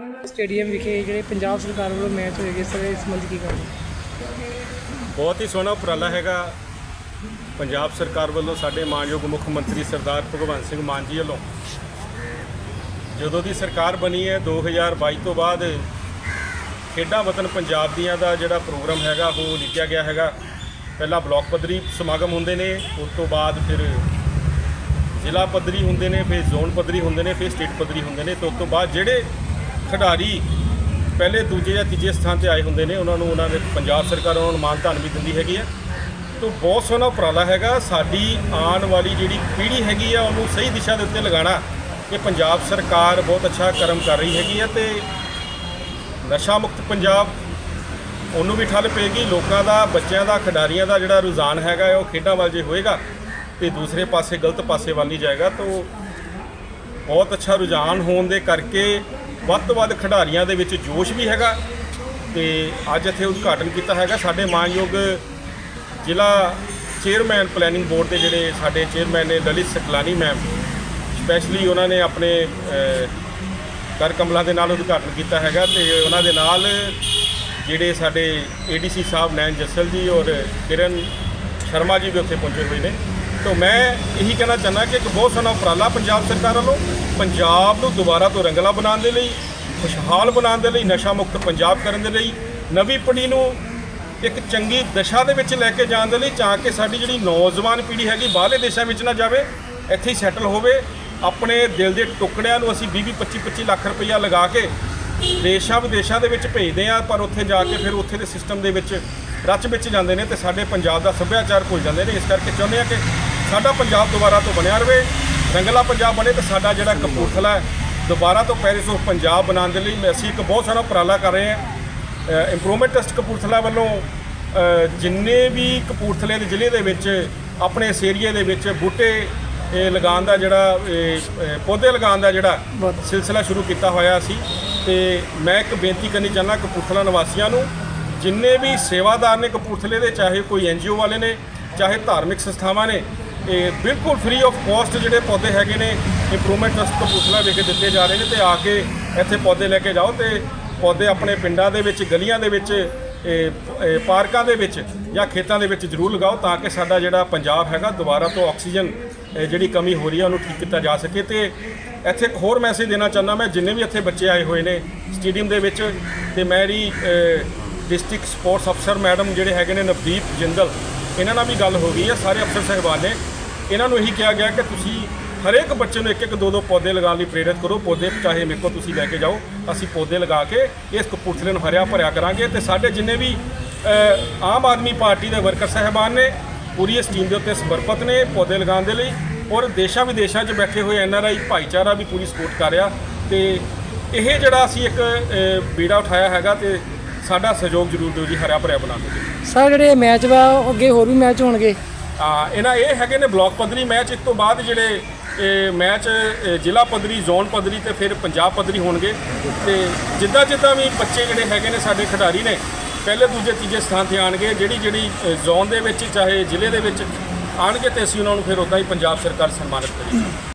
Stadium ਵਿਖੇ ਜਿਹੜੇ ਪੰਜਾਬ ਸਰਕਾਰ ਵੱਲੋਂ ਮੈਚ ਹੋਏਗੇ ਸਰ, ਇਸ ਸੰਬੰਧ ਕੀ ਕਹੋਗੇ ਬਹੁਤ ਹੀ ਸੋਹਣਾ ਉਪਰਾਲਾ ਹੈਗਾ। ਪੰਜਾਬ ਸਰਕਾਰ ਵੱਲੋਂ ਸਾਡੇ ਮਾਨਯੋਗ ਮੁੱਖ ਮੰਤਰੀ ਸਰਦਾਰ ਭਗਵੰਤ ਸਿੰਘ ਮਾਨ ਜੀ ਵੱਲੋਂ। ਜਦੋਂ ਦੀ ਸਰਕਾਰ ਬਣੀ ਹੈ 2022 ਤੋਂ ਬਾਅਦ ਖੇਡਾਂ ਵਤਨ ਪੰਜਾਬ ਦੀਆਂ ਦਾ ਜਿਹੜਾ ਪ੍ਰੋਗਰਾਮ ਹੈਗਾ, ਉਹ ਲਿਖਿਆ ਗਿਆ ਹੈਗਾ। ਪਹਿਲਾਂ ਬਲਾਕ ਪੱਧਰੀ ਸਮਾਗਮ ਹੁੰਦੇ ਨੇ, ਉਸ ਤੋਂ ਬਾਅਦ ਫਿਰ ਜ਼ਿਲ੍ਹਾ ਪੱਧਰੀ ਹੁੰਦੇ ਨੇ, ਫਿਰ ਜ਼ੋਨ ਪੱਧਰੀ ਹੁੰਦੇ ਨੇ, ਫਿਰ ਸਟੇਟ ਪੱਧਰੀ ਹੁੰਦੇ ਨੇ, ਤੇ ਉਸ ਤੋਂ ਬਾਅਦ ਜਿਹੜੇ ਖਿਡਾਰੀ ਪਹਿਲੇ, ਦੂਜੇ ਜਾਂ ਤੀਜੇ ਸਥਾਨ ਤੇ ਆਏ ਹੁੰਦੇ ਨੇ। ਉਹਨਾਂ ਨੂੰ ਉਹਨਾਂ ਦੇ ਪੰਜਾਬ ਸਰਕਾਰ ਉਹਨਾਂ ਨੂੰ ਮਾਨ ਧਨ ਵੀ ਦਿੰਦੀ ਹੈਗੀ ਹੈ। ਤੋਂ ਬਹੁਤ ਸੋਹਣਾ ਉਪਰਾਲਾ ਹੈਗਾ। ਸਾਡੀ ਆਉਣ ਵਾਲੀ ਜਿਹੜੀ ਪੀੜ੍ਹੀ ਹੈਗੀ ਆ, ਉਹਨੂੰ ਸਹੀ ਦਿਸ਼ਾ ਦੇ ਉੱਤੇ ਲਗਾਉਣਾ, ਇਹ ਪੰਜਾਬ ਸਰਕਾਰ ਬਹੁਤ ਅੱਛਾ ਕਰਮ ਕਰ ਰਹੀ ਹੈਗੀ ਹੈ ਤੇ ਨਸ਼ਾ ਮੁਕਤ ਪੰਜਾਬ ਉਹਨੂੰ ਵੀ ਠੱਲ ਪਏਗੀ। ਲੋਕਾਂ ਦਾ, ਬੱਚਿਆਂ ਦਾ, ਖਿਡਾਰੀਆਂ ਦਾ ਜਿਹੜਾ ਰੁਝਾਨ ਹੈਗਾ ਉਹ ਖੇਡਾਂ ਵੱਲ ਜੇ ਹੋਏਗਾ ਤੇ ਦੂਸਰੇ ਪਾਸੇ, ਗਲਤ ਪਾਸੇ ਵੱਲ ਨਹੀਂ ਜਾਏਗਾ। ਤਾਂ ਬਹੁਤ ਅੱਛਾ ਰੁਝਾਨ ਹੋਣ ਦੇ ਕਰਕੇ ਵੱਧ ਤੋਂ ਵੱਧ ਖਿਡਾਰੀਆਂ ਦੇ ਵਿੱਚ ਜੋਸ਼ ਵੀ ਹੈਗਾ ਤੇ ਅੱਜ ਇੱਥੇ ਉਦਘਾਟਨ ਕੀਤਾ ਹੈਗਾ। ਸਾਡੇ ਮਾਨਯੋਗ ਜ਼ਿਲ੍ਹਾ ਚੇਅਰਮੈਨ ਪਲੈਨਿੰਗ ਬੋਰਡ ਦੇ ਜਿਹੜੇ ਸਾਡੇ ਚੇਅਰਮੈਨ ਨੇ ਲਲਿਤ ਸਕਲਾਨੀ ਮੈਮ ਸਪੈਸ਼ਲੀ ਉਹਨਾਂ ਨੇ ਆਪਣੇ ਅਹ, ਕਰ ਕਮਲਾਂ ਦੇ ਨਾਲ ਉਦਘਾਟਨ ਕੀਤਾ ਹੈਗਾ ਤੇ ਉਹਨਾਂ ਦੇ ਨਾਲ ਜਿਹੜੇ ਸਾਡੇ ਏਡੀਸੀ ਸਾਹਿਬ ਨੈਣ ਜੱਸਲ ਜੀ ਔਰ ਕਿਰਨ ਸ਼ਰਮਾ ਜੀ ਵੀ ਉੱਥੇ ਪਹੁੰਚੇ ਹੋਏ ਨੇ। ਤਾਂ ਮੈਂ ਇਹੀ ਕਹਿਣਾ ਚਾਹੁੰਦਾ ਕਿ ਇੱਕ ਬਹੁਤ ਸੋਹਣਾ ਉਪਰਾਲਾ ਪੰਜਾਬ ਸਰਕਾਰ ਵੱਲੋਂ ਪੰਜਾਬ ਨੂੰ ਦੁਬਾਰਾ ਤੋਂ ਰੰਗਲਾ ਬਣਾਉਣ ਦੇ ਲਈ, ਖੁਸ਼ਹਾਲ ਬਣਾਉਣ ਦੇ ਲਈ, ਨਸ਼ਾ ਮੁਕਤ ਪੰਜਾਬ ਕਰਨ ਦੇ ਲਈ, ਨਵੀਂ ਪੀੜ੍ਹੀ ਨੂੰ ਇੱਕ ਚੰਗੀ ਦਸ਼ਾ ਦੇ ਵਿੱਚ ਲੈ ਕੇ ਜਾਣ ਦੇ ਲਈ ਤਾਂ ਕਿ ਸਾਡੀ ਜਿਹੜੀ ਨੌਜਵਾਨ ਪੀੜ੍ਹੀ ਹੈਗੀ ਬਾਹਰਲੇ ਦੇਸ਼ਾਂ ਵਿੱਚ ਨਾ ਜਾਵੇ, ਇੱਥੇ ਹੀ ਸੈਟਲ ਹੋਵੇ। ਆਪਣੇ ਦਿਲ ਦੇ ਟੁਕੜਿਆਂ ਨੂੰ ਅਸੀਂ 20 25 25 ਲੱਖ ਰੁਪਈਆ ਲਗਾ ਕੇ ਦੇਸ਼ਾਂ ਵਿਦੇਸ਼ਾਂ ਦੇ ਵਿੱਚ ਭੇਜਦੇ ਆ ਪਰ ਉੱਥੇ ਜਾ ਕੇ ਫਿਰ ਉੱਥੇ ਦੇ ਸਿਸਟਮ ਦੇ ਵਿੱਚ ਰਚ ਵਿੱਚ ਜਾਂਦੇ ਨੇ ਤੇ ਸਾਡੇ ਪੰਜਾਬ ਦਾ ਸੱਭਿਆਚਾਰ ਭੁੱਲ ਜਾਂਦੇ ਨੇ। ਇਸ ਕਰਕੇ ਚਾਹੁੰਦੇ ਆ ਕਿ ਸਾਡਾ ਪੰਜਾਬ ਦੁਬਾਰਾ ਤੋਂ ਬਣਿਆ ਰਵੇ ਰੰਗਲਾ ਪੰਜਾਬ ਬਣੇ ਤੇ ਸਾਡਾ ਜਿਹੜਾ ਕਪੂਰਥਲਾ ਹੈ ਦੁਬਾਰਾ ਤੋਂ ਪੈਰਿਸ ਆਫ ਪੰਜਾਬ ਬਣਾਉਣ ਦੇ ਲਈ ਮੈਂ- ਅਸੀਂ ਇੱਕ ਬਹੁਤ ਸਾਰਾ ਉਪਰਾਲਾ ਕਰ ਰਹੇ ਹਾਂ। ਇੰਪਰੂਵਮੈਂਟ ਟੈਸਟ ਕਪੂਰਥਲਾ ਵੱਲੋਂ ਜਿੰਨੇ ਵੀ ਕਪੂਰਥਲੇ ਦੇ ਜ਼ਿਲ੍ਹੇ ਦੇ ਵਿੱਚ ਆਪਣੇ ਇਸ ਏਰੀਏ ਦੇ ਵਿੱਚ ਬੂਟੇ ਇਹ ਲਗਾਉਣ ਦਾ ਜਿਹੜਾ ਪੌਦੇ ਲਗਾਉਣ ਦਾ ਜਿਹੜਾ। ਸਿਲਸਿਲਾ ਸ਼ੁਰੂ ਕੀਤਾ ਹੋਇਆ ਸੀ। ਤੇ ਮੈਂ ਇੱਕ ਬੇਨਤੀ ਕਰਨੀ ਚਾਹੁੰਦਾ ਕਪੂਰਥਲਾ ਨਿਵਾਸੀਆਂ ਨੂੰ ਜਿੰਨੇ ਵੀ ਸੇਵਾਦਾਰ ਨੇ ਕਪੂਰਥਲੇ ਦੇ, ਚਾਹੇ ਕੋਈ ਐਨਜੀਓ ਵਾਲੇ ਨੇ, ਚਾਹੇ ਧਾਰਮਿਕ ਸੰਸਥਾਵਾਂ ਨੇ, ਇਹ ਬਿਲਕੁਲ ਫ੍ਰੀ ਆਫ ਕਾਸਟ ਜਿਹੜੇ ਪੌਦੇ ਹੈਗੇ ਨੇ ਇੰਪਰੂਵਮੈਂਟ ਟਰਸਟ ਕਪੂਰਥਲਾ ਵਿਖੇ ਦਿੱਤੇ ਜਾ ਰਹੇ ਨੇ ਤੇ ਆ ਕੇ ਇੱਥੇ ਪੌਦੇ ਲੈ ਕੇ ਜਾਓ ਤੇ ਪੌਦੇ ਆਪਣੇ ਪਿੰਡਾਂ ਦੇ ਵਿੱਚ, ਗਲੀਆਂ ਦੇ ਵਿੱਚ ਪਾਰਕਾਂ ਦੇ ਵਿੱਚ ਜਾਂ ਖੇਤਾਂ ਦੇ ਵਿੱਚ ਜ਼ਰੂਰ ਲਗਾਓ ਤਾਂ ਕਿ ਸਾਡਾ ਜਿਹੜਾ ਪੰਜਾਬ ਹੈਗਾ ਦੁਬਾਰਾ ਤੋਂ ਆਕਸੀਜਨ ਜਿਹੜੀ ਕਮੀ ਹੋ ਰਹੀ ਹੈ ਉਹਨੂੰ ਠੀਕ ਕੀਤਾ ਜਾ ਸਕੇ ਤੇ ਇੱਥੇ ਇੱਕ ਹੋਰ ਮੈਸੇਜ ਦੇਣਾ ਚਾਹੁੰਦਾ ਮੈਂ, ਜਿੰਨੇ ਵੀ ਇੱਥੇ ਬੱਚੇ ਆਏ ਹੋਏ ਨੇ ਸਟੇਡੀਅਮ ਦੇ ਵਿੱਚ ਤੇ ਮੇਰੀ ਡਿਸਟ੍ਰਿਕਟ ਸਪੋਰਟਸ ਅਫਸਰ ਮੈਡਮ ਜਿਹੜੇ ਹੈਗੇ ਨੇ ਨਵਦੀਪ ਜਿੰਦਲ, ਇਹਨਾਂ ਨਾਲ ਵੀ ਗੱਲ ਹੋ ਗਈ ਹੈ, ਸਾਰੇ ਅਫਸਰ ਸਾਹਿਬਾਨ ਨੇ। ਇਹਨਾਂ ਨੂੰ ਇਹੀ ਕਿਹਾ ਗਿਆ ਕਿ ਤੁਸੀਂ ਹਰੇਕ ਬੱਚੇ ਨੂੰ ਇੱਕ ਇੱਕ ਦੋ ਦੋ ਪੌਦੇ ਲਗਾਉਣ ਲਈ ਪ੍ਰੇਰਿਤ ਕਰੋ। ਪੌਦੇ ਚਾਹੇ ਮੇਰੇ ਕੋਲ ਤੁਸੀਂ ਲੈ ਕੇ ਜਾਓ, ਅਸੀਂ ਪੌਦੇ ਲਗਾ ਕੇ ਇਸ ਕਪੂਰਥਲੇ ਨੂੰ ਹਰਿਆ ਭਰਿਆ ਕਰਾਂਗੇ ਤੇ ਸਾਡੇ ਜਿੰਨੇ ਵੀ ਆਮ ਆਦਮੀ ਪਾਰਟੀ ਦੇ ਵਰਕਰ ਸਾਹਿਬਾਨ ਨੇ, ਪੂਰੀ ਇਸ ਟੀਮ ਦੇ ਉੱਤੇ ਸਮਰਪਿਤ ਨੇ ਪੌਦੇ ਲਗਾਉਣ ਦੇ ਲਈ ਔਰ ਦੇਸ਼ਾਂ ਵਿਦੇਸ਼ਾਂ 'ਚ ਬੈਠੇ ਹੋਏ ਐਨ ਆਰ ਆਈ ਭਾਈਚਾਰਾ ਵੀ ਪੂਰੀ ਸਪੋਰਟ ਕਰ ਰਿਹਾ ਤੇ ਇਹ ਜਿਹੜਾ ਅਸੀਂ ਇੱਕ ਬੀੜਾ ਉਠਾਇਆ ਹੈਗਾ ਤੇ ਸਾਡਾ ਸਹਿਯੋਗ ਜ਼ਰੂਰ ਦਿਓ ਜੀ ਹਰਿਆ ਭਰਿਆ ਬਣਾਉਣ ਦੇ ਲਈ ਸਰ ਜਿਹੜੇ ਮੈਚ ਵਾ ਉਹ ਅੱਗੇ ਹੋਰ ਵੀ ਮੈਚ ਹੋਣਗੇ? ਆ ਇਹਨਾਂ ਇਹ ਹੈਗੇ ਨੇ ਬਲਾਕ ਪੱਧਰੀ ਮੈਚ ਇਸ ਤੋਂ ਬਾਅਦ ਜਿਹੜੇ ਇਹ ਮੈਚ ਇਹ ਜ਼ਿਲ੍ਹਾ ਪੱਧਰੀ ਜ਼ੋਨ ਪੱਧਰੀ ਤੇ ਫਿਰ ਪੰਜਾਬ ਪੱਧਰੀ ਹੋਣਗੇ। ਤੇ ਜਿੱਦਾਂ ਜਿੱਦਾਂ ਵੀ ਬੱਚੇ ਜਿਹੜੇ ਹੈਗੇ ਨੇ ਸਾਡੇ ਖਿਡਾਰੀ ਨੇ ਪਹਿਲੇ ਦੂਜੇ ਤੀਜੇ ਸਥਾਨ ਤੇ ਆਣਗੇ। ਜਿਹੜੀ ਜਿਹੜੀ ਅ, ਜ਼ੋਨ ਦੇ ਵਿੱਚ ਚਾਹੇ ਜ਼ਿਲ੍ਹੇ ਦੇ ਵਿੱਚ ਆਣਗੇ ਤੇ ਅਸੀਂ ਉਹਨਾਂ ਨੂੰ ਫਿਰ ਉਦਾਂ ਹੀ ਪੰਜਾਬ ਸਰਕਾਰ ਸਨਮਾਨਿਤ ਕਰੇਗੀ